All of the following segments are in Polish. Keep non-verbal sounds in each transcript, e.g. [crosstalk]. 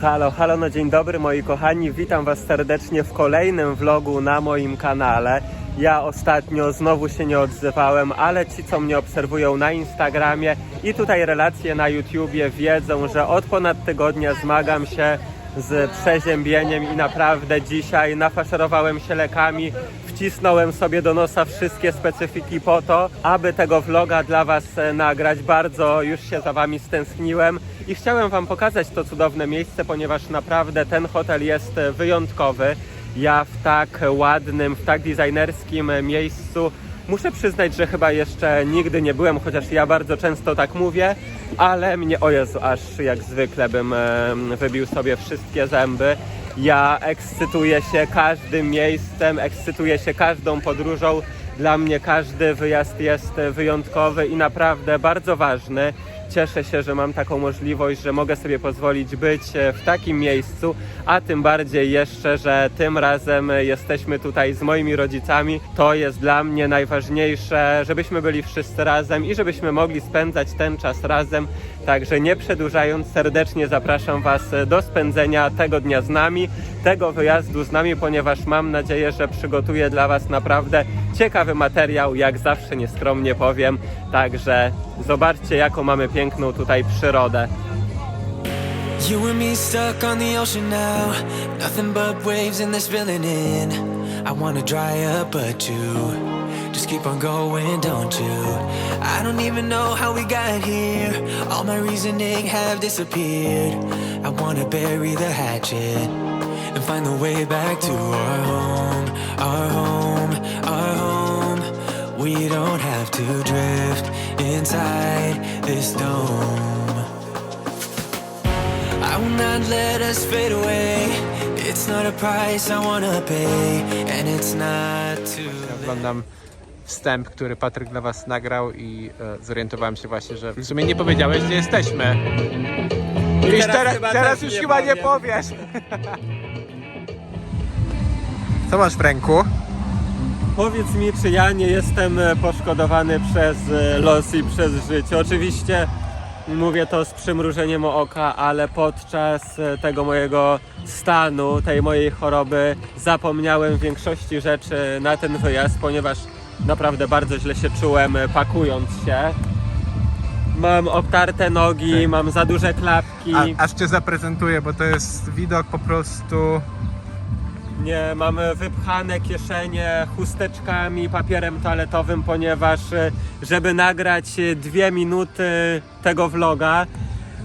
Halo, halo, no dzień dobry moi kochani, witam was serdecznie w kolejnym vlogu na moim kanale. Ja ostatnio znowu się nie odzywałem, ale ci co mnie obserwują na Instagramie i tutaj relacje na YouTubie wiedzą, że od ponad tygodnia zmagam się z przeziębieniem i naprawdę dzisiaj nafaszerowałem się lekami, wcisnąłem sobie do nosa wszystkie specyfiki po to, aby tego vloga dla Was e, nagrać. Bardzo już się za Wami stęskniłem i chciałem Wam pokazać to cudowne miejsce, ponieważ naprawdę ten hotel jest e, wyjątkowy. Ja w tak ładnym, w tak designerskim e, miejscu Muszę przyznać, że chyba jeszcze nigdy nie byłem, chociaż ja bardzo często tak mówię, ale mnie, o Jezu, aż jak zwykle bym wybił sobie wszystkie zęby. Ja ekscytuję się każdym miejscem, ekscytuję się każdą podróżą. Dla mnie każdy wyjazd jest wyjątkowy i naprawdę bardzo ważny. Cieszę się, że mam taką możliwość, że mogę sobie pozwolić być e, w takim miejscu, a tym bardziej jeszcze, że tym razem jesteśmy tutaj z moimi rodzicami. To jest dla mnie najważniejsze, żebyśmy byli wszyscy razem i żebyśmy mogli spędzać ten czas razem. Także nie przedłużając, serdecznie zapraszam Was do spędzenia tego dnia z nami, tego wyjazdu z nami, ponieważ mam nadzieję, że przygotuję dla Was naprawdę ciekawy materiał, jak zawsze nieskromnie powiem. Także zobaczcie, jaką mamy piękną tutaj przyrodę. You and me stuck on the ocean now. Nothing but waves and this feeling in. I wanna dry up, but you just keep on going, don't you? I don't even know how we got here. All my reasoning have disappeared. Wanna bury the hatchet and find the way back to our home, our home, our home. We don't have to drift inside this dome. I will not let us fade away. It's not a price I wanna pay, and it's not too late. Oglądam wstęp, który Patryk dla Was nagrał i e, zorientowałem się właśnie, że w sumie nie powiedziałeś, gdzie jesteśmy. I teraz chyba teraz już chyba nie powiesz. Co masz w ręku? Powiedz mi, czy ja nie jestem e, poszkodowany przez e, los i przez życie. Oczywiście mówię to z przymrużeniem oka, ale podczas e, tego mojego stanu, tej mojej choroby, zapomniałem większości rzeczy na ten wyjazd, ponieważ naprawdę bardzo źle się czułem pakując się. Mam obtarte nogi, mam za duże klapki. A, aż Cię zaprezentuję, bo to jest widok po prostu... Nie, mamy wypchane kieszenie chusteczkami, papierem toaletowym, ponieważ e, żeby nagrać e, dwie minuty tego vloga,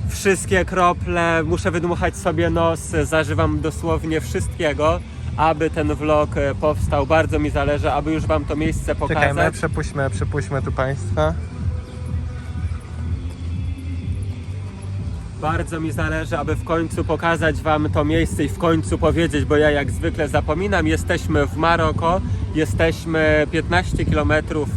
wszystkie krople, muszę wydmuchać sobie nos, zażywam dosłownie wszystkiego, aby ten vlog e, powstał. Bardzo mi zależy, aby już Wam to miejsce Czekajmy, pokazać. przepuśćmy, przepuśćmy tu Państwa. Bardzo mi zależy, aby w końcu pokazać Wam to miejsce i w końcu powiedzieć, bo ja jak zwykle zapominam. Jesteśmy w Maroko, jesteśmy 15 km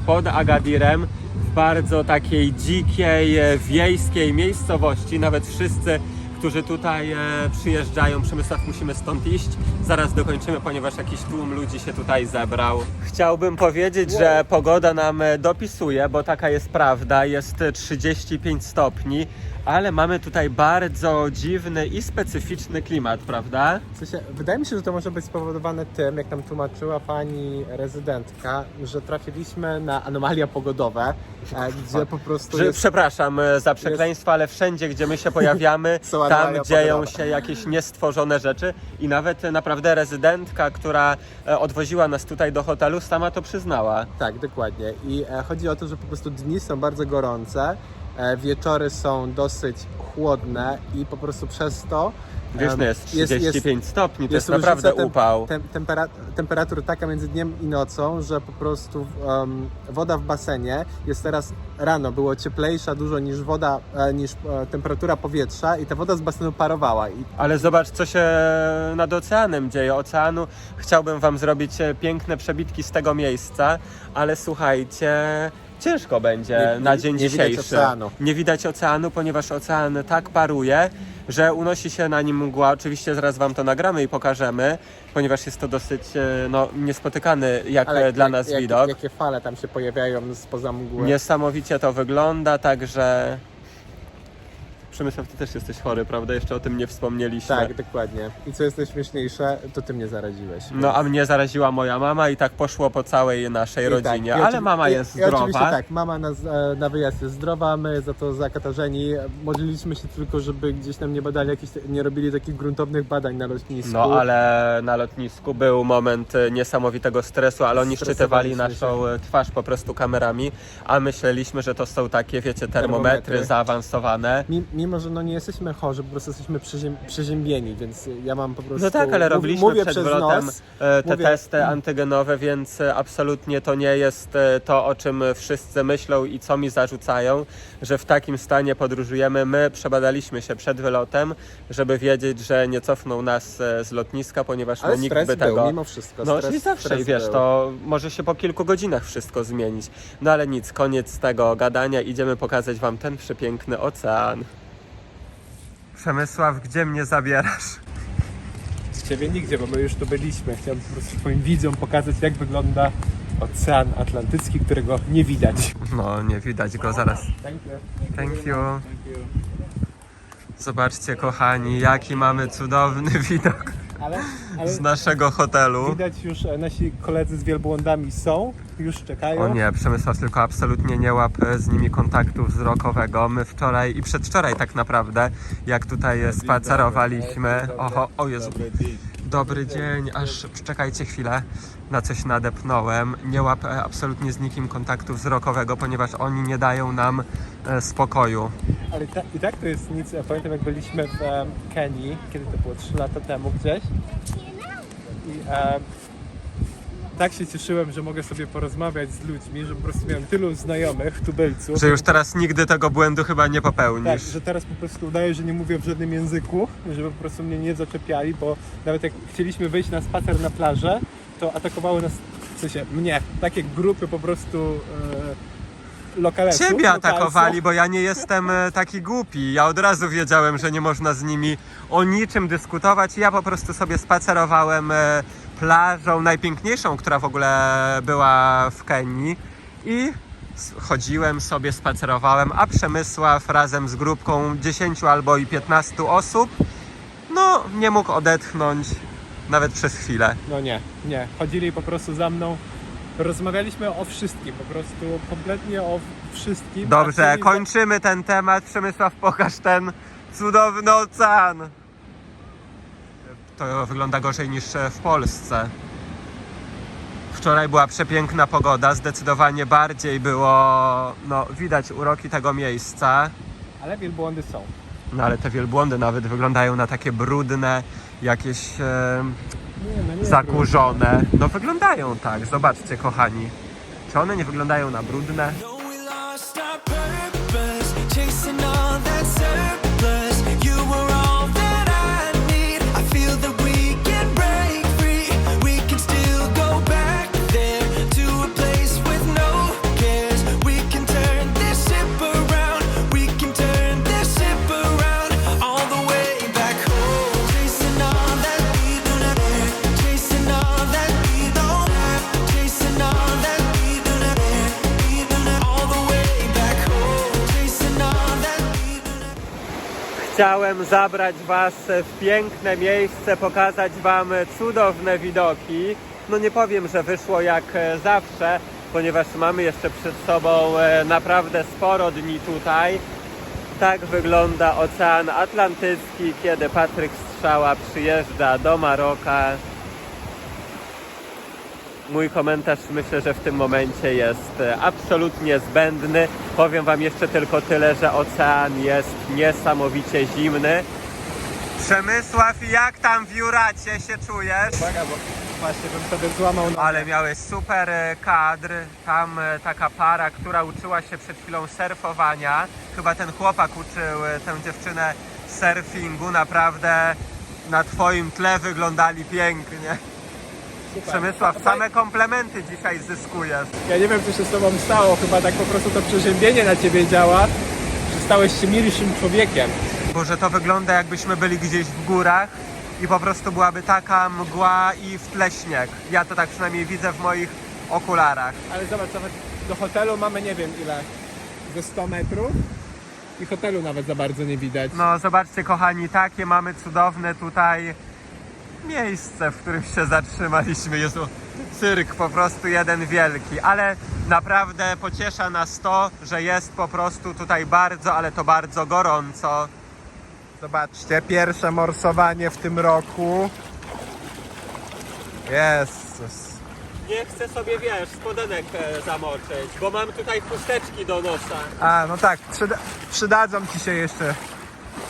pod Agadirem, w bardzo takiej dzikiej, wiejskiej miejscowości. Nawet wszyscy, którzy tutaj e, przyjeżdżają, Przemysław, musimy stąd iść. Zaraz dokończymy, ponieważ jakiś tłum ludzi się tutaj zebrał. Chciałbym powiedzieć, że pogoda nam e, dopisuje, bo taka jest prawda. Jest e, 35 stopni, ale mamy tutaj bardzo dziwny i specyficzny klimat, prawda? W sensie, wydaje mi się, że to może być spowodowane tym, jak nam tłumaczyła pani rezydentka, że trafiliśmy na anomalia pogodowe, e, gdzie po prostu Że, jest... Przepraszam e, za przekleństwo, ale wszędzie, gdzie my się pojawiamy, [laughs] Są tam anomalia dzieją się jakieś niestworzone rzeczy i nawet e, naprawdę rezydentka, która e, odwoziła nas tutaj do hotelu, sama to przyznała. Tak, dokładnie. I e, chodzi o to, że po prostu dni są bardzo gorące, wieczory są dosyć chłodne i po prostu przez to... No jest 35 stopni, to jest, naprawdę tem- upał. Tem, tempera, temperatur taka między dniem i nocą, że po prostu em, woda w basenie jest teraz rano, było cieplejsza dużo niż woda, e, niż e, temperatura powietrza i ta woda z basenu parowała. I Ale zobacz, co się nad oceanem dzieje. Oceanu chciałbym Wam zrobić e, piękne przebitki z tego miejsca, ale słuchajcie, ciężko będzie Nie- na dzień nie widać dzisiejszy. oceanu. Nie widać oceanu, ponieważ ocean tak paruje, że unosi się na nim mgła. Oczywiście zaraz Wam to nagramy i pokażemy, ponieważ jest to dosyć e, no, niespotykany jak e, dla jak- nas jak, widok. Jakie fale tam się pojawiają spoza mgły. Niesamowicie to wygląda, także Przemysław, ty też jesteś chory, prawda? Jeszcze o tym nie wspomnieliśmy. Tak, dokładnie. I co jest najśmieszniejsze, to ty mnie zaraziłeś. No a mnie zaraziła moja mama i tak poszło po całej naszej I rodzinie, tak, i ale oczywi- mama i- jest i Oczywiście zdrowa. tak, mama nas, e, na wyjazd jest zdrowa, my za to zakatarzeni. Modliliśmy się tylko, żeby gdzieś nam nie badali jakichś, nie robili takich gruntownych badań na lotnisku. No ale na lotnisku był moment e, niesamowitego stresu, ale oni szczytywali Stresowaliśmy naszą e, twarz po prostu kamerami, a myśleliśmy, że to są takie, wiecie, termometry, Termometry. zaawansowane. Mi- Mimo, że no nie jesteśmy chorzy, po prostu jesteśmy przeziem, przeziębieni, więc ja mam po prostu... No tak, ale robiliśmy mówię przed wylotem nos, e, te mówię- testy antygenowe, więc e, absolutnie to nie jest e, to, o czym wszyscy myślą i co mi zarzucają, że w takim stanie podróżujemy. My przebadaliśmy się przed wylotem, żeby wiedzieć, że nie cofną nas z lotniska, ponieważ Ale no, nikt by był, tego... mimo wszystko. No, stres, czyli zawsze wiesz, był. to może się po kilku godzinach wszystko zmienić. No ale nic, koniec tego gadania, idziemy pokazać Wam ten przepiękny ocean. Przemysław, gdzie mnie zabierasz? Ciebie nigdzie, bo my już tu byliśmy. Chciałem po prostu twoim widzom pokazać, jak wygląda Ocean Atlantycki, którego nie widać. No, nie widać go zaraz. Thank you. Thank you. Zobaczcie, kochani, jaki mamy cudowny widok Ale, ale z naszego hotelu. widać już, e, nasi koledzy z wielbłądami są, już czekają. O nie, Przemysław tylko absolutnie nie łap e, z nimi kontaktu wzrokowego. My wczoraj i przedwczoraj tak naprawdę, jak tutaj spacerowaliśmy. Oho, o Jezu. Dobry dzień, aż czekajcie chwilę, na coś nadepnąłem. Nie łap e, absolutnie z nikim kontaktu wzrokowego, ponieważ oni nie dają nam e, spokoju. Ale ta, i tak to jest nic. Ja pamiętam jak byliśmy w Kenii, kiedy to było 3 lata temu gdzieś. I tak się cieszyłem, że mogę sobie porozmawiać z ludźmi, że po prostu miałem tylu znajomych, tubylców. Że już teraz nigdy tego błędu chyba nie Tak, popełnisz. że teraz po prostu udaję, że nie mówię w żadnym języku, żeby po prostu mnie nie zaczepiali, bo nawet jak chcieliśmy wyjść na spacer na plażę, to atakowały nas, w sensie mnie, takie grupy po prostu e, lokalesów. Ciebie atakowali, bo ja nie jestem e, taki głupi. Ja od razu wiedziałem, że nie można z nimi o niczym dyskutować. Ja po prostu sobie spacerowałem e, plażą najpiękniejszą, która w ogóle była w Kenii i chodziłem sobie, spacerowałem, a Przemysław razem z grupką 10 albo i 15 osób no nie mógł odetchnąć nawet przez chwilę. No nie, nie. Chodzili po prostu za mną. Rozmawialiśmy o wszystkim, po prostu kompletnie o wszystkim. Dobrze, kończymy ten temat. Przemysław, pokaż ten cudowny ocean. To wygląda gorzej niż w Polsce. Wczoraj była przepiękna pogoda, zdecydowanie bardziej było, no widać uroki tego miejsca. Ale wielbłądy są. No ale te wielbłądy nawet wyglądają na takie brudne, jakieś e, Nie, no nie. zakurzone. No wyglądają tak, zobaczcie kochani. Czy one nie wyglądają na brudne? Chciałem zabrać Was w piękne miejsce, pokazać Wam cudowne widoki. No nie powiem, że wyszło jak e, zawsze, ponieważ mamy jeszcze przed sobą e, naprawdę sporo dni tutaj. Tak wygląda Ocean Atlantycki, kiedy Patryk Strzała przyjeżdża do Maroka. Mój komentarz myślę, że w tym momencie jest e, absolutnie zbędny. Powiem Wam jeszcze tylko tyle, że ocean jest niesamowicie zimny. Przemysław, jak tam w Juracie się czujesz? Uwaga, bo właśnie bym sobie złamał nogę. Ale miałeś super e, kadr. Tam e, taka para, która uczyła się przed chwilą surfowania. Chyba ten chłopak uczył tę dziewczynę surfingu. Naprawdę na Twoim tle wyglądali pięknie. Przemysław, same komplementy dzisiaj zyskujesz. Ja nie wiem, co się z tobą stało. Chyba tak po prostu to przeziębienie na ciebie działa, że stałeś się milszym człowiekiem. Bo że to wygląda jakbyśmy byli gdzieś w górach i po prostu byłaby taka mgła i w tle śnieg. Ja to tak przynajmniej widzę w moich okularach. Ale zobacz, zobacz, do hotelu mamy nie wiem ile, ze 100 metrów. I hotelu nawet za bardzo nie widać. No zobaczcie kochani, takie mamy cudowne tutaj miejsce, w którym się zatrzymaliśmy. Jezu, cyrk po prostu jeden wielki, ale naprawdę pociesza nas to, że jest po prostu tutaj bardzo, ale to bardzo gorąco. Zobaczcie, pierwsze morsowanie w tym roku. Jezus. Nie chcę sobie, wiesz, spodenek e, zamoczyć, bo mam tutaj chusteczki do nosa. A, no tak, przyda przydadzą ci się jeszcze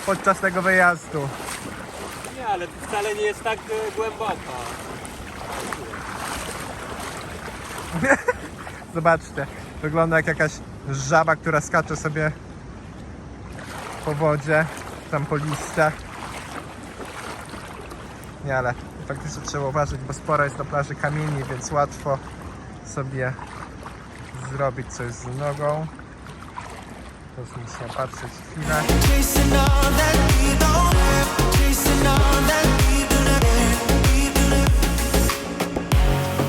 podczas tego wyjazdu. Ale tu wcale nie jest tak e, głęboko. [laughs] Zobaczcie, wygląda jak jakaś żaba, która skacze sobie po wodzie, tam po liściach. Nie, ale faktycznie trzeba uważać, bo sporo jest na plaży kamieni, więc łatwo sobie zrobić coś z nogą. Teraz muszę patrzeć chwilę. Chasing all that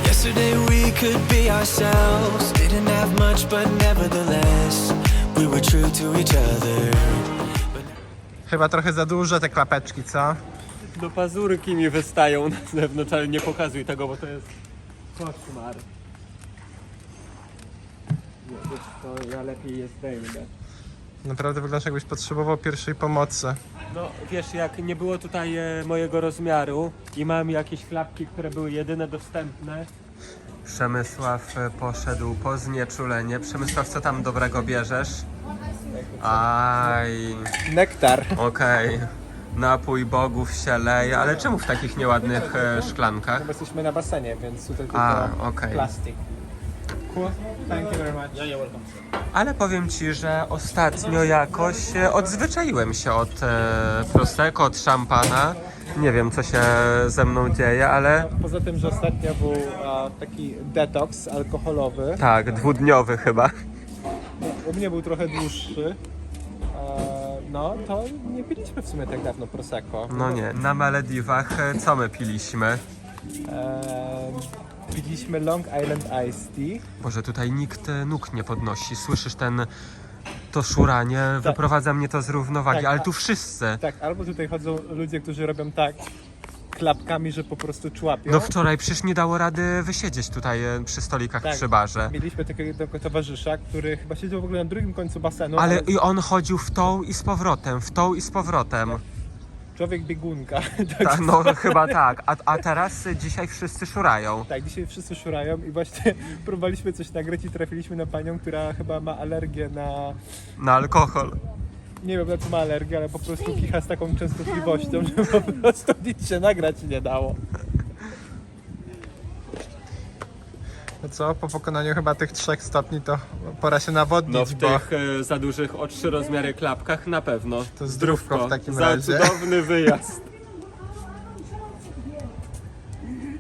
Yesterday we could be ourselves, didn't have much, but nevertheless, we were true to each other. Chyba trochę za duże te klapeczki, co? No pazurki mi wystają na zewnątrz, ale nie pokazuj tego, bo to jest koszmar. Nie, wiesz co, ja lepiej je zdejmę. Naprawdę wyglądasz jakbyś potrzebował pierwszej pomocy. No wiesz, jak nie było tutaj e, mojego rozmiaru i mam jakieś klapki, które były jedyne dostępne. Przemysław e, poszedł po znieczulenie. Przemysław, co tam dobrego bierzesz? Aj, Nektar. okej. Napój bogów się leje, ale czemu w takich nieładnych e, szklankach? Bo jesteśmy na basenie, więc tutaj tylko A, okej. plastik. Cool. Thank you very much. Ale powiem Ci, że ostatnio jakoś e, odzwyczaiłem się od e, Prosecco, od szampana. Nie wiem, co się ze mną dzieje, ale Poza tym, że ostatnio był a, taki detoks alkoholowy. tak, dwudniowy chyba. U mnie był trochę dłuższy. E, no, to nie piliśmy w sumie tak dawno Prosecco. No nie, na Malediwach e, co my piliśmy? E, piliśmy Long Island Iced Tea. Boże, tutaj nikt e, nóg nie podnosi. Słyszysz ten... To szuranie, wyprowadza mnie to z równowagi, Tak, ale a- tu wszyscy. Tak, albo tutaj chodzą ludzie, którzy robią tak klapkami, że po prostu człapią. No wczoraj przecież nie dało rady wysiedzieć tutaj e, przy stolikach Tak. przy barze. Mieliśmy takiego jednego towarzysza, który chyba siedział w ogóle na drugim końcu basenu. Ale i on chodził w tą i z powrotem, w tą i z powrotem. Człowiek biegunka. [laughs] Ta, no chyba tak. A, a teraz dzisiaj wszyscy szurają. Tak, dzisiaj wszyscy szurają i właśnie [laughs] próbowaliśmy coś nagrać i trafiliśmy na panią, która chyba ma alergię na... Na alkohol. Nie wiem na co ma alergię, ale po prostu kicha z taką częstotliwością, [laughs] że po prostu nic się nagrać nie dało. No co, po pokonaniu chyba tych trzech stopni to pora się nawodnić, No w bo tych e, za dużych o trzy rozmiary klapkach na pewno. To zdrówko w takim za razie. cudowny wyjazd.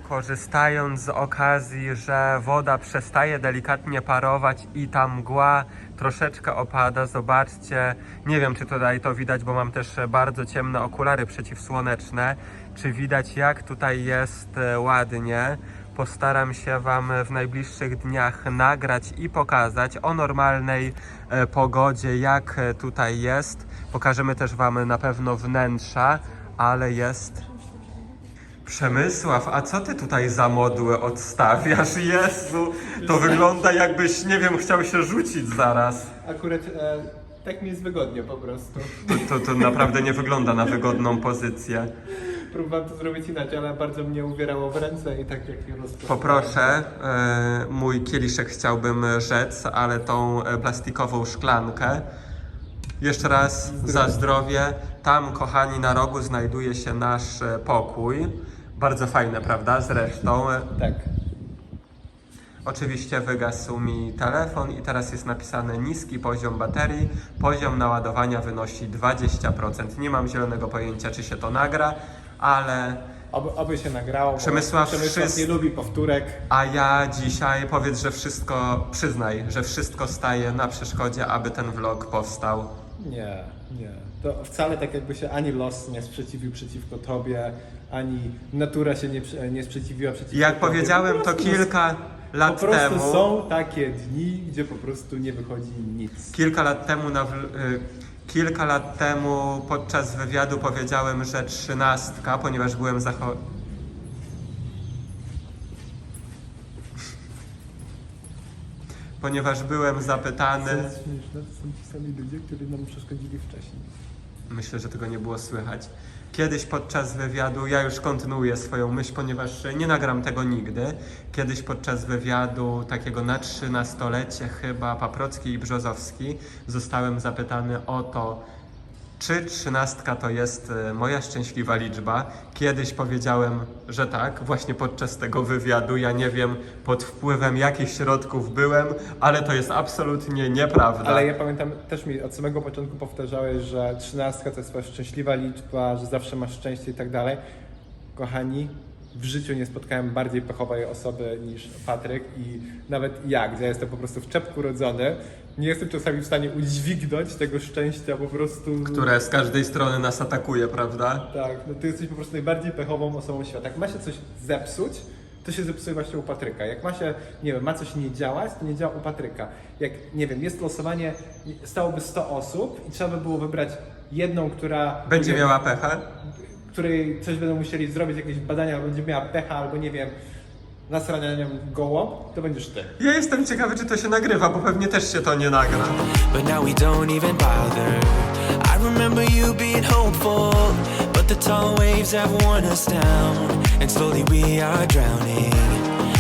Korzystając z okazji, że woda przestaje delikatnie parować i ta mgła troszeczkę opada, zobaczcie, nie wiem czy tutaj to widać, bo mam też bardzo ciemne okulary przeciwsłoneczne, czy widać jak tutaj jest e, ładnie. Postaram się Wam w najbliższych dniach nagrać i pokazać o normalnej e, pogodzie, jak e, tutaj jest. Pokażemy też Wam na pewno wnętrza, ale jest Przemysław, a co ty tutaj za modłę odstawiasz? [laughs] Jezu, to wygląda jakbyś, nie wiem, chciał się rzucić zaraz. akurat e, tak mi jest wygodnie po prostu. To, to, to naprawdę nie wygląda na wygodną pozycję. Próbowałem to zrobić inaczej, ale bardzo mnie uwierało w ręce i tak jak rozpoczynałem. Poproszę, e, mój kieliszek chciałbym rzec, ale tą e, plastikową szklankę. Jeszcze raz za zdrowie. Tam, kochani, na rogu znajduje się nasz e, pokój. Bardzo fajne, prawda? Zresztą. E, Tak. Oczywiście wygasł mi telefon i teraz jest napisane niski poziom baterii. Poziom naładowania wynosi 20%. Nie mam zielonego pojęcia, czy się to nagra, ale Oby, oby się nagrało. Przemysław Przemysław wszyscy- nie lubi powtórek. A ja dzisiaj powiedz, że wszystko, przyznaj, że wszystko staje na przeszkodzie, aby ten vlog powstał. Nie, nie. To wcale tak jakby się ani los nie sprzeciwił przeciwko tobie, ani natura się nie, nie sprzeciwiła przeciwko Jak tobie. powiedziałem Po to kilka Po lat prostu temu. są takie dni, gdzie po prostu nie wychodzi nic. Kilka lat temu na, wl- y, Kilka lat temu podczas wywiadu powiedziałem, że trzynastka, ponieważ byłem. Ponieważ byłem zapytany... to są ci sami ludzie, którzy nam przeszkodzili wcześniej. Myślę, że tego nie było słychać. Kiedyś podczas wywiadu, ja już kontynuuję swoją myśl, ponieważ nie nagram tego nigdy. Kiedyś podczas wywiadu takiego na trzynastolecie chyba Paprocki i Brzozowski zostałem zapytany o to, czy trzynastka to jest e, moja szczęśliwa liczba? Kiedyś powiedziałem, że tak, właśnie podczas tego wywiadu. Ja nie wiem pod wpływem jakich środków byłem, ale to jest absolutnie nieprawda. Ale ja pamiętam, też mi od samego początku powtarzałeś, że trzynastka to jest twoja szczęśliwa liczba, że zawsze masz szczęście i tak dalej. Kochani, w życiu nie spotkałem bardziej pechowej osoby niż Patryk i nawet ja, gdzie jestem po prostu w czepku rodzony, nie jestem czasami w stanie udźwignąć tego szczęścia po prostu... które z każdej strony nas atakuje, prawda? Tak, no ty jesteś po prostu najbardziej pechową osobą świata. Jak ma się coś zepsuć, to się zepsuje właśnie u Patryka. Jak ma się, nie wiem, ma coś nie działać, to nie działa u Patryka. Jak, nie wiem, jest losowanie, stałoby 100 osób i trzeba by było wybrać jedną, która... Będzie miała pecha? Której coś będą musieli zrobić, jakieś badania, będzie miała pecha albo nie wiem, nasrania na nią gołą, to będziesz ty. Ja jestem ciekawy, czy to się nagrywa, bo pewnie też się to nie nagra. But now we don't even bother. I remember you being hopeful, but the tall waves have worn us down, and slowly we are drowning.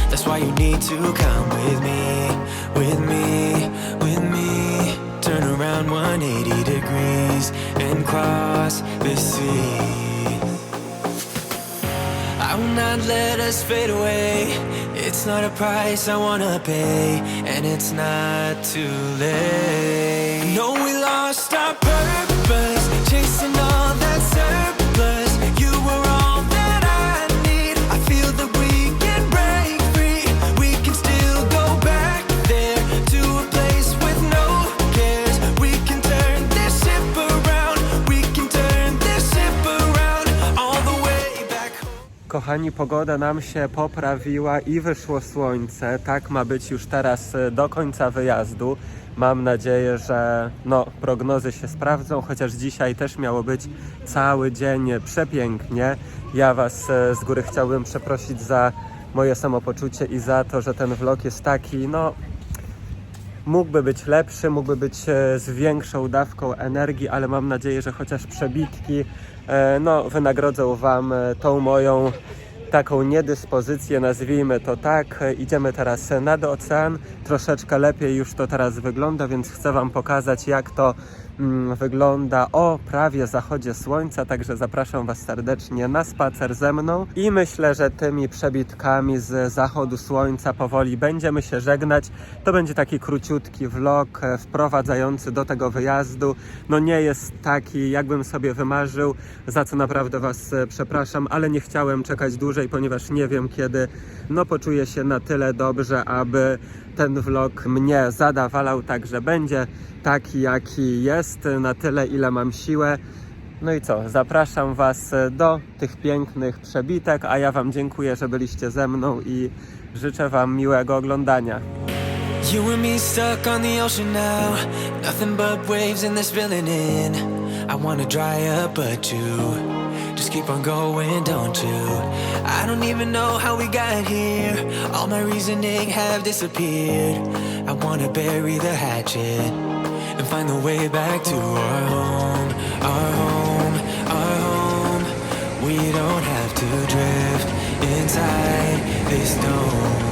That's why you need to come with me, with me, with me. Turn around 180 degrees and cross the sea. I will not let us fade away. It's not a price I wanna pay, and it's not too late. No, we lost our purpose, Kochani, pogoda nam się poprawiła i wyszło słońce. Tak ma być już teraz e, do końca wyjazdu. Mam nadzieję, że no, prognozy się sprawdzą, chociaż dzisiaj też miało być cały dzień przepięknie. Ja Was e, z góry chciałbym przeprosić za moje samopoczucie i za to, że ten vlog jest taki, no, mógłby być lepszy, mógłby być e, z większą dawką energii, ale mam nadzieję, że chociaż przebitki no, wynagrodzą Wam e, tą moją taką niedyspozycję, nazwijmy to tak. E, Idziemy teraz nad ocean, troszeczkę lepiej już to teraz wygląda, więc chcę Wam pokazać jak to wygląda o prawie zachodzie słońca, także zapraszam Was serdecznie na spacer ze mną i myślę, że tymi przebitkami z zachodu słońca powoli będziemy się żegnać. To będzie taki króciutki vlog e, wprowadzający do tego wyjazdu. No nie jest taki, jakbym sobie wymarzył, za co naprawdę Was e, przepraszam, ale nie chciałem czekać dłużej, ponieważ nie wiem kiedy no poczuję się na tyle dobrze, aby ten vlog mnie zadawalał, także będzie taki jaki jest, na tyle ile mam siłę. No i co, zapraszam Was do tych pięknych przebitek, a ja Wam dziękuję, że byliście ze mną i życzę Wam miłego oglądania. You and me stuck on the ocean now. Nothing but waves and they're spilling in. I wanna dry up, but you just keep on going, don't you? I don't even know how we got here. All my reasoning have disappeared. I wanna bury the hatchet and find the way back to our home, our home, our home. We don't have to drift inside this dome.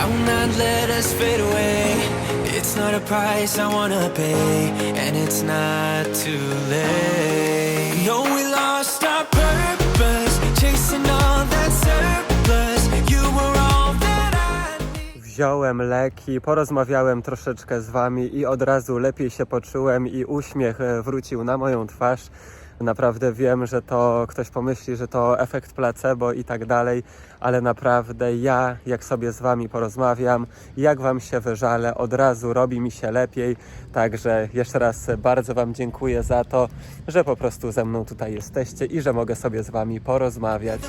I will not let us fade away. It's not a price I wanna pay, and it's not too late. No, we lost our purpose, chasing all that surplus. You were all that I need. Wziąłem leki, porozmawiałem troszeczkę z Wami i od razu lepiej się poczułem i uśmiech e, wrócił na moją twarz. Naprawdę wiem, że to ktoś pomyśli, że to efekt placebo i tak dalej, ale naprawdę ja, jak sobie z Wami porozmawiam, jak Wam się wyżalę, od razu robi mi się lepiej. Także jeszcze raz bardzo Wam dziękuję za to, że po prostu ze mną tutaj jesteście i że mogę sobie z Wami porozmawiać.